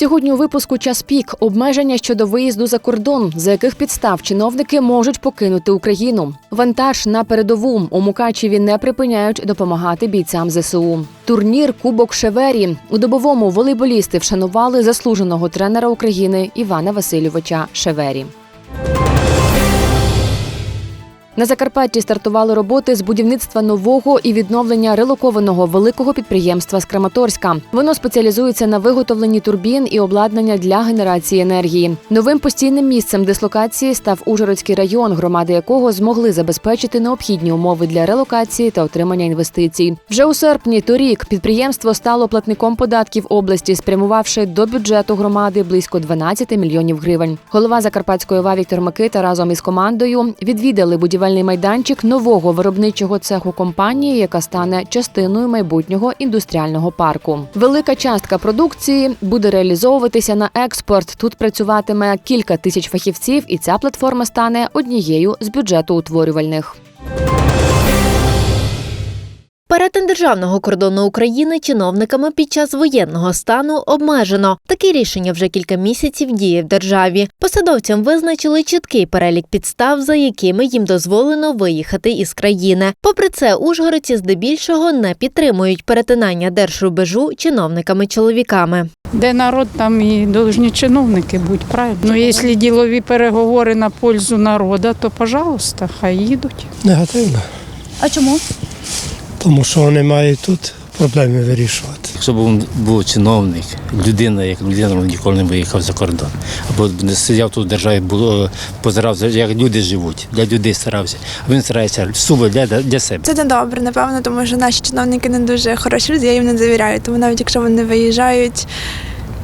Сьогодні у випуску час пік обмеження щодо виїзду за кордон, за яких підстав чиновники можуть покинути Україну. Вантаж на передову у Мукачеві не припиняють допомагати бійцям ЗСУ. Турнір Кубок Шевері у добовому волейболісти вшанували заслуженого тренера України Івана Васильовича Шевері. На Закарпатті стартували роботи з будівництва нового і відновлення релокованого великого підприємства з Краматорська. Воно спеціалізується на виготовленні турбін і обладнання для генерації енергії. Новим постійним місцем дислокації став Ужгородський район, громади якого змогли забезпечити необхідні умови для релокації та отримання інвестицій. Вже у серпні торік підприємство стало платником податків області, спрямувавши до бюджету громади близько 12 мільйонів гривень. Голова Закарпатської ОВА Віктор Микита разом із командою відвідали будівельний майданчик нового виробничого цеху компанії, яка стане частиною майбутнього індустріального парку. Велика частка продукції буде реалізовуватися на експорт. Тут працюватиме кілька тисяч фахівців, і ця платформа стане однією з бюджетоутворювальних. Перетин державного кордону України чиновниками під час воєнного стану обмежено. Таке рішення вже кілька місяців діє в державі. Посадовцям визначили чіткий перелік підстав, за якими їм дозволено виїхати із країни. Попри це, ужгородці здебільшого не підтримують перетинання держрубежу чиновниками-чоловіками. Де народ, там і повинні чиновники бути, правильно? Ну, якщо ділові переговори на пользу народу, то, пожалуйста, хай їдуть. Негативно, А чому? Тому що вони мають тут проблеми вирішувати. Якщо б він був чиновник, людина, як людина, ніколи не виїхав за кордон. Або не сидів тут в державі, позирав, як люди живуть, для людей старався. А він старається суво для, для себе. Це не добре, напевно, тому що наші чиновники не дуже хороші люди, я їм не довіряю. Тому навіть якщо вони виїжджають,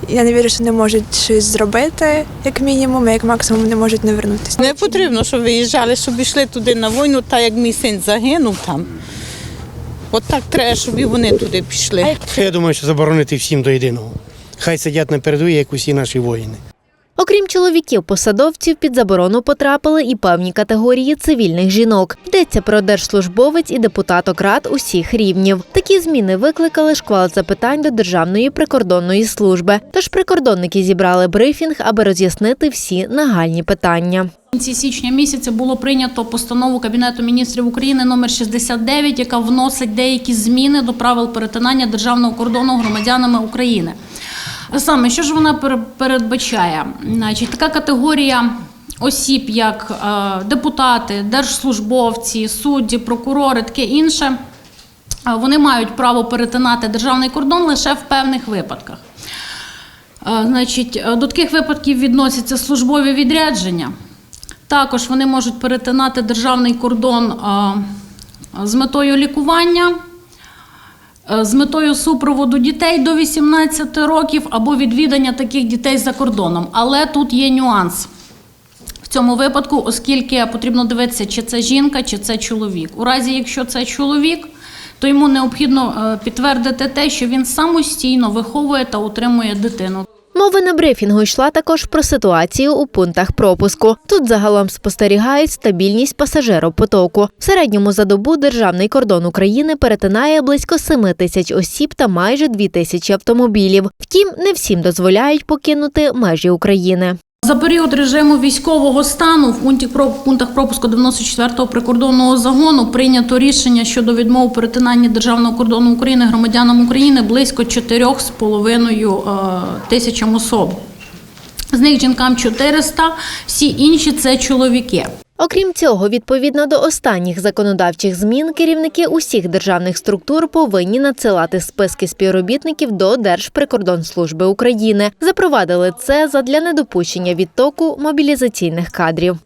я не вірю, що не можуть щось зробити, як мінімум, а як максимум не можуть не вернутися. Не потрібно, щоб виїжджали, щоб йшли туди на війну, так як мій син загинув там. От так треба, щоб і вони туди пішли. Я думаю, що заборонити всім до єдиного. Хай сидять на передовій, як усі наші воїни. Окрім чоловіків-посадовців, під заборону потрапили і певні категорії цивільних жінок. Йдеться про держслужбовець і депутаток рад усіх рівнів. Такі зміни викликали шквал запитань до Державної прикордонної служби. Тож прикордонники зібрали брифінг, аби роз'яснити всі нагальні питання. Кінці січня місяця було прийнято постанову Кабінету міністрів України номер 69, яка вносить деякі зміни до правил перетинання державного кордону громадянами України. Саме що ж вона пере- передбачає? Значить, така категорія осіб, як е, депутати, держслужбовці, судді, прокурори, таке інше. е, Вони мають право перетинати державний кордон лише в певних випадках. Е, Значить, до таких випадків відносяться службові відрядження. Також вони можуть перетинати державний кордон з метою лікування, з метою супроводу дітей до 18 років або відвідання таких дітей за кордоном. Але тут є нюанс. В цьому випадку, оскільки потрібно дивитися, чи це жінка, чи це чоловік. У разі, якщо це чоловік, то йому необхідно е, підтвердити те, що він самостійно виховує та утримує дитину. Мова на брифінгу йшла також про ситуацію у пунктах пропуску. Тут загалом спостерігають стабільність пасажиропотоку. В середньому за добу державний кордон України перетинає близько 7 тисяч осіб та майже 2 тисячі автомобілів. Втім, не всім дозволяють покинути межі України. За період режиму військового стану в пунктах пропуску 94-го прикордонного загону прийнято рішення щодо відмови перетинання державного кордону України громадянам України близько 4,5 е, тисячам особ. З них жінкам 400, всі інші це чоловіки. Окрім цього, відповідно до останніх законодавчих змін, керівники усіх державних структур повинні надсилати списки співробітників до Держприкордонслужби України. Запровадили це задля недопущення відтоку мобілізаційних кадрів.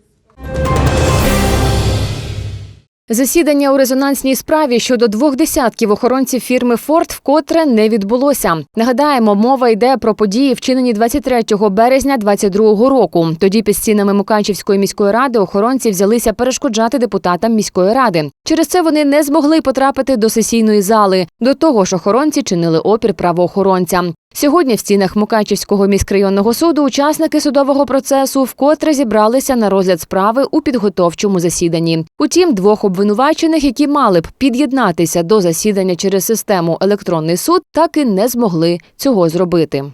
Засідання у резонансній справі щодо двох десятків охоронців фірми Форд вкотре не відбулося. Нагадаємо, мова йде про події, вчинені 23 березня 2022 року. Тоді під стінами Мукачівської міської ради охоронці взялися перешкоджати депутатам міської ради. Через це вони не змогли потрапити до сесійної зали. До того ж, охоронці чинили опір правоохоронцям. Сьогодні в стінах Мукачівського міськрайонного суду учасники судового процесу вкотре зібралися на розгляд справи у підготовчому засіданні. Утім, двох обвинувачених, які мали б під'єднатися до засідання через систему електронний суд, так і не змогли цього зробити.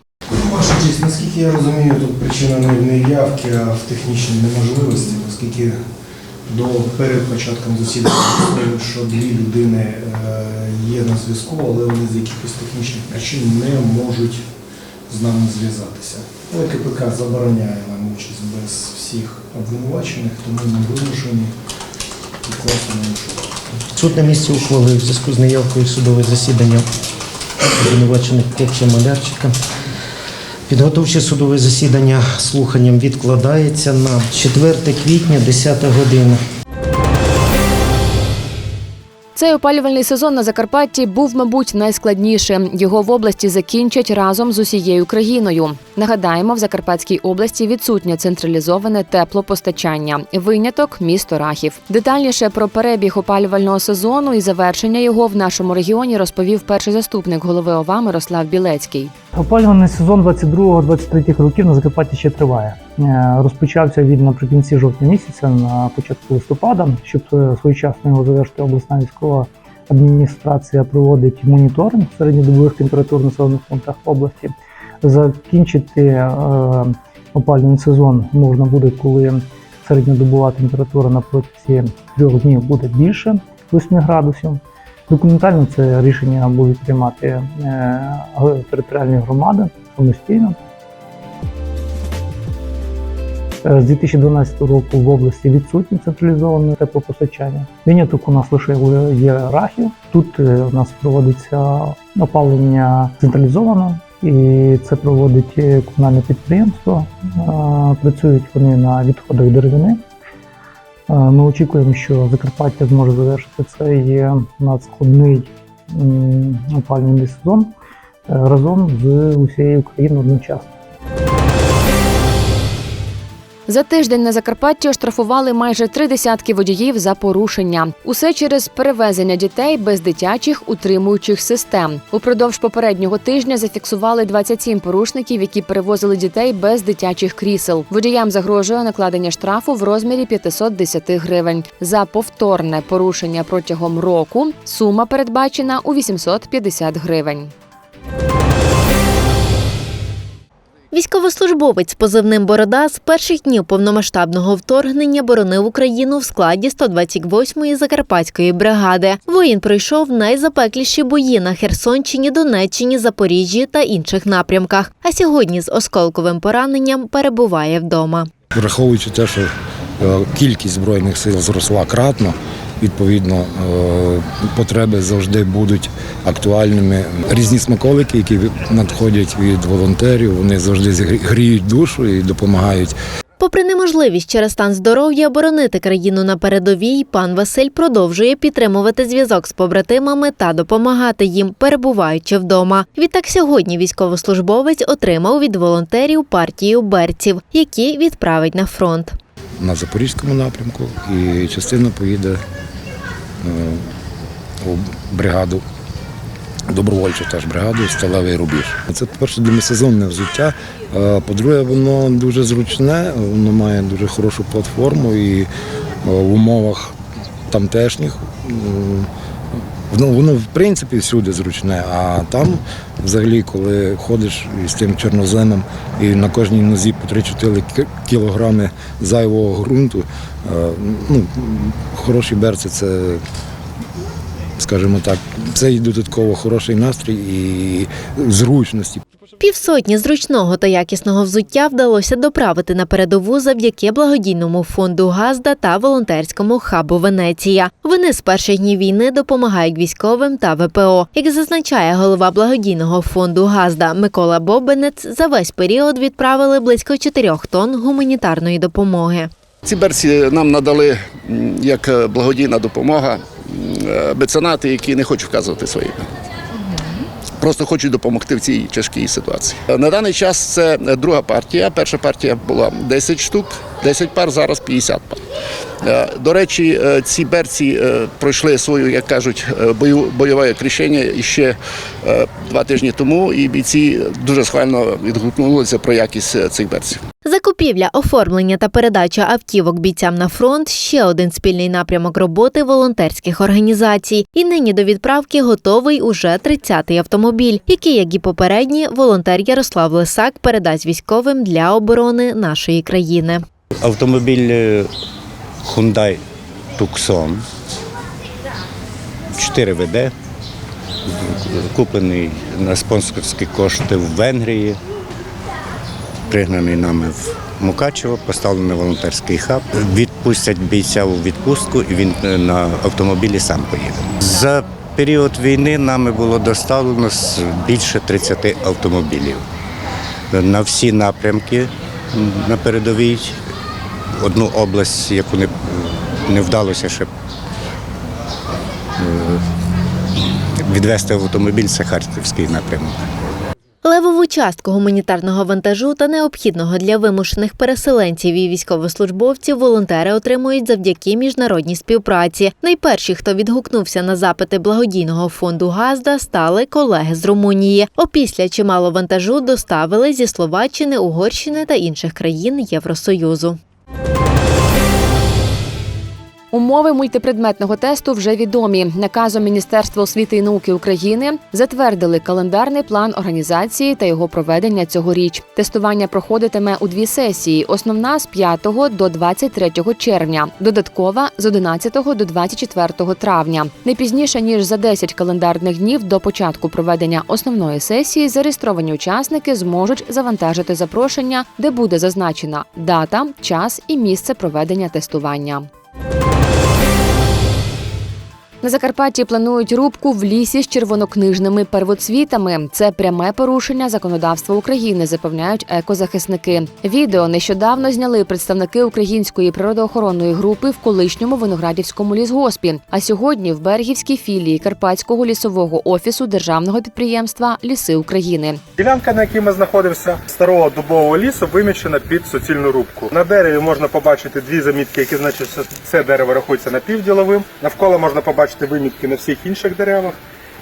Ваша честь, наскільки я розумію, тут причина не в неявки, а в технічній неможливості, оскільки до перед початком засідання що дві людини е, є на зв'язку, але вони з якихось технічних причин не можуть з нами зв'язатися. Але КПК забороняє нам участь без всіх обвинувачених, тому ми вимушені відкласти на іншу. Суд на місці ухвалив зв'язку з неявкою судове засідання обвинувачених Копча Малярчика. Підготовче судове засідання слуханням відкладається на 4 квітня, 10 година. Цей опалювальний сезон на Закарпатті був, мабуть, найскладнішим. Його в області закінчать разом з усією країною. Нагадаємо, в Закарпатській області відсутнє централізоване теплопостачання. Виняток місто Рахів. Детальніше про перебіг опалювального сезону і завершення його в нашому регіоні розповів перший заступник голови ОВА Мирослав Білецький. Опалювальний сезон 22-23 років на Закарпатті ще триває. Е, Розпочався він наприкінці жовтня місяця, на початку листопада, щоб е, своєчасно його завершити обласна військова адміністрація проводить моніторинг середньодобових температур в населених пунктах області. Закінчити е, опалювальний сезон можна буде, коли середньодобова температура на протязі трьох днів буде більше 8 градусів. Документально це рішення будуть приймати е, територіальні громади самостійно. Е, З 2012 року в області відсутнє централізоване теплопостачання. Виняток у нас лише є Рахів. Тут е, у нас проводиться опалення централізовано, і це проводить е, комунальне підприємство. Працюють вони на відходах деревини. Ми очікуємо, що Закарпаття зможе завершити цей надскладний опалювальний сезон разом з усією Україною одночасно. За тиждень на Закарпатті оштрафували майже три десятки водіїв за порушення. Усе через перевезення дітей без дитячих утримуючих систем. Упродовж попереднього тижня зафіксували 27 порушників, які перевозили дітей без дитячих крісел. Водіям загрожує накладення штрафу в розмірі 510 гривень. За повторне порушення протягом року сума передбачена у 850 гривень. Військовослужбовець з позивним Борода з перших днів повномасштабного вторгнення боронив Україну в складі 128-ї закарпатської бригади. Воїн пройшов найзапекліші бої на Херсонщині, Донеччині, Запоріжжі та інших напрямках. А сьогодні з осколковим пораненням перебуває вдома. Враховуючи те, що е, кількість збройних сил зросла кратно, відповідно е, потреби завжди будуть актуальними. Різні смаколики, які надходять від волонтерів, вони завжди гріють душу і допомагають Попри неможливість через стан здоров'я боронити країну на передовій, пан Василь продовжує підтримувати зв'язок з побратимами та допомагати їм, перебуваючи вдома. Відтак сьогодні військовослужбовець отримав від волонтерів партію берців, які відправить на фронт. На запорізькому напрямку, і частина поїде е, у бригаду. Добровольчу теж бригаду сталевий рубіж. Це, по-перше, демисезонне взуття. По-друге, воно дуже зручне, воно має дуже хорошу платформу і е, в умовах тамтешніх. Воно, воно в принципі всюди зручне, а там, взагалі, коли ходиш із тим чорноземом і на кожній нозі по 3-4 кілограми зайвого ґрунту, е, ну, хороші берці це, скажімо так, це і додатково хороший настрій і зручності. Півсотні зручного та якісного взуття вдалося доправити на передову завдяки благодійному фонду Газда та волонтерському хабу Венеція. Вони з перших днів війни допомагають військовим та ВПО. Як зазначає голова благодійного фонду Газда Микола Бобенець, за весь період відправили близько 4 тонн гуманітарної допомоги. Ці берці нам надали як е, благодійна допомога меценати, які не хочуть вказувати свої. Просто хочуть допомогти в цій тяжкій ситуації. Е, На даний час це е, друга партія. Перша партія була 10 штук, 10 пар, зараз 50 пар. Е, До речі, е, ці берці е, пройшли свою, як кажуть, бойове крещення ще два тижні тому, і бійці дуже схвально відгукнулися про якість цих берців. Закупівля, оформлення та передача автівок бійцям на фронт ще один спільний напрямок роботи волонтерських організацій. І нині до відправки готовий уже 30-й автомобіль, який, як і попередні, волонтер Ярослав Лисак передасть військовим для оборони нашої країни. Автомобіль е, Hyundai Tucson 4 ВД, куплений на спонсорські кошти в Венгрії, пригнаний нами в Мукачево, поставлений волонтерський хаб. Відпустять бійця у відпустку і він е, на автомобілі сам поїде. За період війни нами було доставлено більше 30 автомобілів на всі напрямки на передовій. Одну область, яку не, не вдалося ще відвести в автомобіль, це Харківський напрямок. Левову частку гуманітарного вантажу та необхідного для вимушених переселенців і військовослужбовців волонтери отримують завдяки міжнародній співпраці. Найперші, хто відгукнувся на запити благодійного фонду Газда, стали колеги з Румунії. Опісля чимало вантажу доставили зі Словаччини, Угорщини та інших країн Євросоюзу. Умови мультипредметного тесту вже відомі. Наказом Міністерства освіти і науки України затвердили календарний план організації та його проведення цьогоріч. Тестування проходитиме у дві сесії: основна з 5 до 23 червня, додаткова з 11 до 24 травня. Не пізніше ніж за 10 календарних днів до початку проведення основної сесії зареєстровані учасники зможуть завантажити запрошення, де буде зазначена дата, час і місце проведення тестування. На Закарпатті планують рубку в лісі з червонокнижними первоцвітами. Це пряме порушення законодавства України, запевняють екозахисники. Відео нещодавно зняли представники української природоохоронної групи в колишньому виноградівському лісгоспі. А сьогодні в Бергівській філії Карпатського лісового офісу державного підприємства Ліси України. Ділянка, на якій ми знаходимося, старого дубового лісу, вимічена під суцільну рубку. На дереві можна побачити дві замітки, які значать, що це дерево рахується напівділовим. Навколо можна побачити вимітки на всіх інших деревах.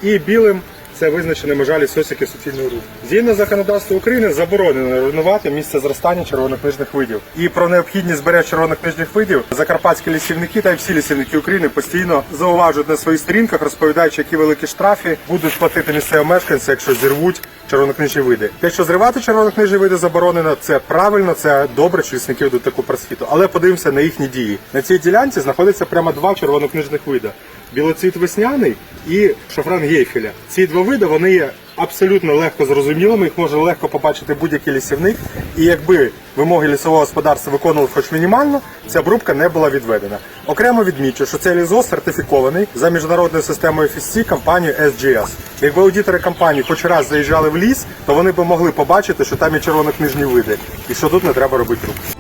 І білим це визначені межа лісосіки суцільної рубки. Згідно законодавства України заборонено руйнувати місце зростання червонокнижних видів. І про необхідність збереження червонокнижних видів закарпатські лісівники та й всі лісівники України постійно зауважують на своїх сторінках, розповідаючи, які великі штрафи будуть платити місцеві мешканці, якщо зірвуть червонокнижні види. Те, що зривати червонокнижні види заборонено, це правильно, це добре, що лісники ведуть таку просвіту. Але подивимося на їхні дії. На цій ділянці знаходиться прямо два червонокнижних види. Білоцвіт весняний і шафран гейфеля. Ці два види вони є абсолютно легко зрозумілими, їх може легко побачити будь-який лісівник. І якби вимоги лісового господарства виконували хоч мінімально, ця обрубка не була відведена. Окремо відмічу, що цей лісгосп сертифікований за міжнародною системою FSC компанією SGS. Якби аудитори компанії хоч раз заїжджали в ліс, то вони б могли побачити, що там є червонокнижні види, і що тут не треба робити рук.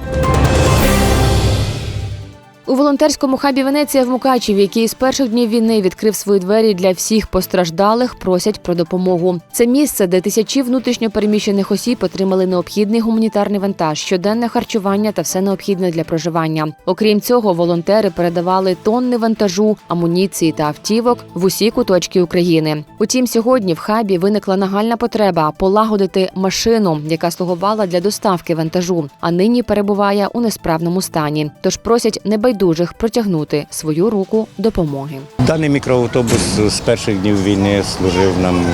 У волонтерському хабі Венеція в Мукачеві, який з перших днів війни відкрив свої двері для всіх постраждалих, просять про допомогу. Це місце, де тисячі внутрішньопереміщених осіб отримали необхідний гуманітарний вантаж, щоденне харчування та все необхідне для проживання. Окрім цього, волонтери передавали тонни вантажу, амуніції та автівок в усі куточки України. Утім, сьогодні в хабі виникла нагальна потреба полагодити машину, яка слугувала для доставки вантажу, а нині перебуває у несправному стані. Тож просять небайдужих протягнути свою руку допомоги. Даний мікроавтобус з перших днів війни служив нам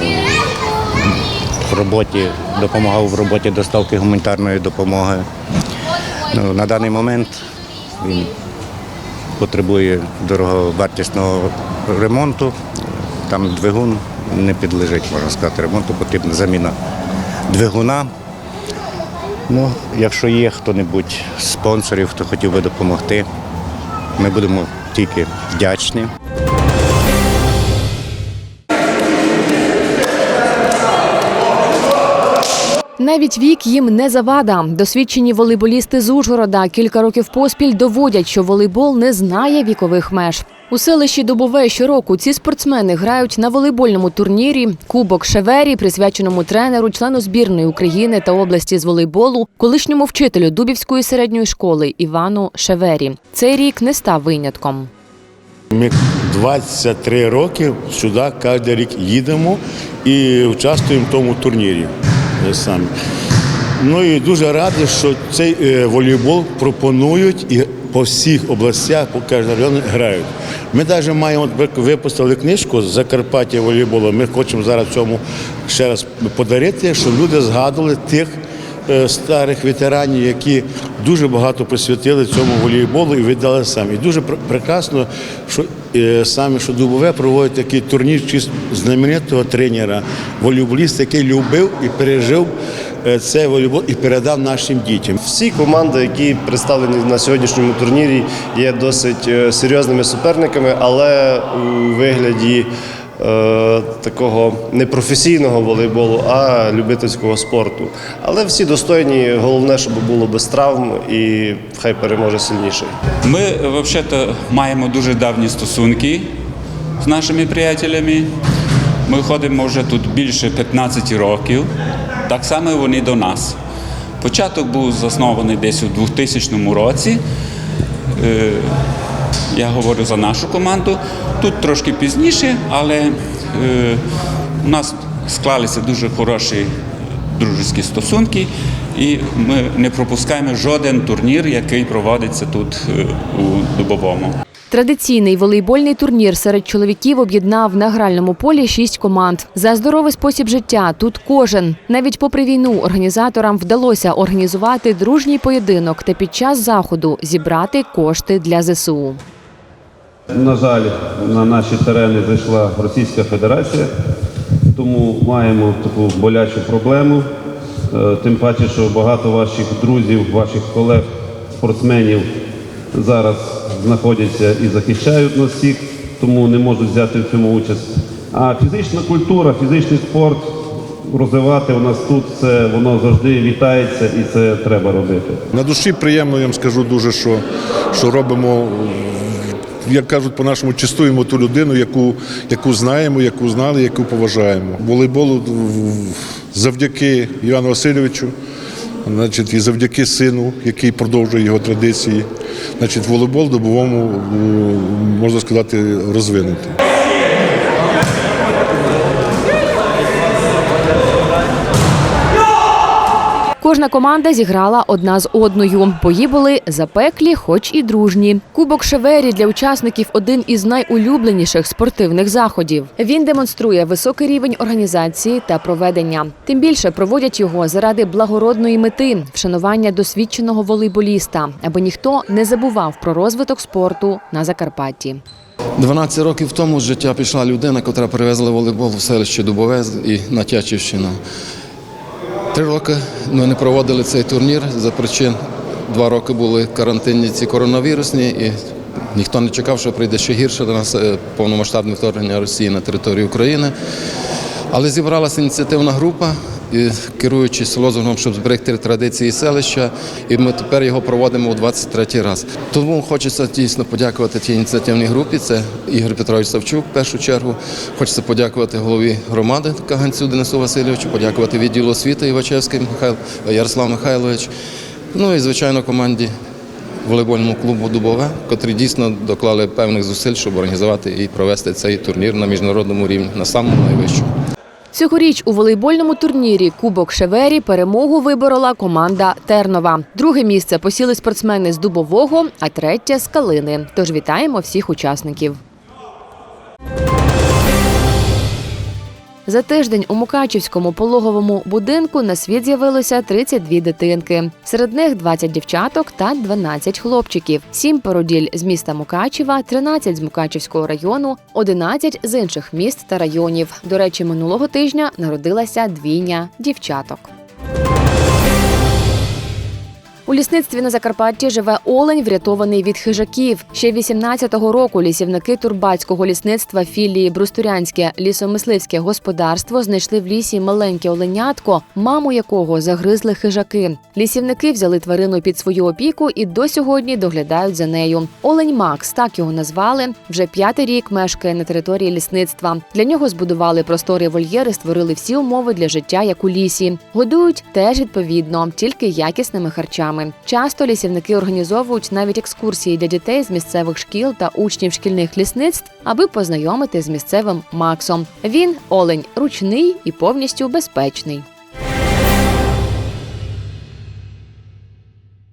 в роботі, допомагав в роботі доставки гуманітарної допомоги. Ну, на даний момент він потребує дороговартісного ремонту. Там двигун не підлежить, можна сказати, ремонту, потрібна заміна двигуна. Ну, якщо є хто-небудь з спонсорів, хто хотів би допомогти, ми будемо тільки вдячні. Навіть вік їм не завада. Досвідчені волейболісти з Ужгорода кілька років поспіль доводять, що волейбол не знає вікових меж. У селищі Добове щороку ці спортсмени грають на волейбольному турнірі Кубок Шевері, присвяченому тренеру, члену збірної України та області з волейболу, колишньому вчителю Дубівської середньої школи Івану Шевері. Цей рік не став винятком. Ми 23 роки сюди кожен рік їдемо і участвуємо в тому турнірі. Самі. Ну і дуже радий, що цей е, волейбол пропонують і по всіх областях, по кожному районі грають. Ми навіть маємо випустили книжку з Закарпаття волейболу. Ми хочемо зараз цьому ще раз подарити, щоб люди згадували тих е, старих ветеранів, які дуже багато присвятили цьому волейболу і віддали самі. І дуже пр- прекрасно, що е, саме що Дубове проводить такий турнір знаменитого тренера, волейболіста, який любив і пережив е, цей волейбол і передав нашим дітям. Всі команди, які представлені на сьогоднішньому турнірі, є досить е, серйозними суперниками, але у вигляді такого не професійного волейболу, а любительського спорту. Але всі достойні, головне, щоб було без травм і хай переможе сильніший. Ми взагалі маємо дуже давні стосунки з нашими приятелями. Ми ходимо вже тут більше 15 років. Так само вони до нас. Початок був заснований десь у 2000 році. Е, Я говорю за нашу команду. Тут трошки пізніше, але е, у нас склалися дуже хороші дружеські стосунки, і ми не пропускаємо жоден турнір, який проводиться тут е, у Дубовому. Традиційний волейбольний турнір серед чоловіків об'єднав на гральному полі шість команд. За здоровий спосіб життя тут кожен. Навіть попри війну організаторам вдалося організувати дружній поєдинок та під час заходу зібрати кошти для ЗСУ. На жаль, на наші терени зайшла Російська Федерація, тому маємо таку болячу проблему. Е, Тим паче, що багато ваших друзів, ваших колег, спортсменів зараз знаходяться і захищають нас всіх, тому не можуть взяти в цьому участь. А фізична культура, фізичний спорт розвивати у нас тут це воно завжди вітається і це треба робити. На душі приємно, я вам скажу дуже, що, що робимо, як кажуть, по-нашому чистуємо ту людину, яку, яку знаємо, яку знали, яку поважаємо. Волейболу завдяки Івану Васильовичу, значить, і завдяки сину, який продовжує його традиції. Значить, волейбол добовому, можна сказати, розвинутий. Кожна команда зіграла одна з одною. Бої були запеклі, хоч і дружні. Кубок Шевері для учасників один із найулюбленіших спортивних заходів. Він демонструє високий рівень організації та проведення. Тим більше проводять його заради благородної мети вшанування досвідченого волейболіста, аби ніхто не забував про розвиток спорту на Закарпатті. 12 років тому з життя пішла людина, яка привезла волейбол в селище Дубове і на Тячівщину. Три роки ми не проводили цей турнір за причин. Два роки були карантинні ці коронавірусні, і ніхто не чекав, що прийде ще гірше до нас е, повномасштабне вторгнення Росії на територію України. Але зібралася ініціативна група, керуючись лозунгом, щоб зберегти традиції селища, і ми тепер його проводимо у 23-й раз. Тому хочеться дійсно подякувати тій ініціативній групі. Це Ігор Петрович Савчук, в першу чергу. Хочеться подякувати голові громади Каганцю Денису Васильовичу, подякувати відділу освіти Івачевський Михайло Ярослав Михайлович. Ну і звичайно команді волейбольному клубу Дубове, котрі дійсно доклали певних зусиль, щоб організувати і провести цей турнір на міжнародному рівні, на самому найвищому. Цьогоріч у волейбольному турнірі Кубок Шевері перемогу виборола команда Тернова. Друге місце посіли спортсмени з Дубового, а третє з Калини. Тож вітаємо всіх учасників. За тиждень у Мукачівському пологовому будинку на світ з'явилося 32 дитинки. Серед них 20 дівчаток та 12 хлопчиків. Сім породіль з міста Мукачева, 13 з Мукачівського району, 11 з інших міст та районів. До речі, минулого тижня народилася двійня дівчаток. У лісництві на Закарпатті живе олень, врятований від хижаків. Ще 18-го року лісівники Турбацького лісництва філії Брустурянське лісомисливське господарство знайшли в лісі маленьке оленятко, маму якого загризли хижаки. Лісівники взяли тварину під свою опіку і до сьогодні доглядають за нею. Олень Макс, так його назвали. Вже п'ятий рік мешкає на території лісництва. Для нього збудували просторі вольєри, створили всі умови для життя, як у лісі. Годують теж відповідно, тільки якісними харчами. Часто лісівники організовують навіть екскурсії для дітей з місцевих шкіл та учнів шкільних лісництв, аби познайомити з місцевим Максом. Він олень ручний і повністю безпечний.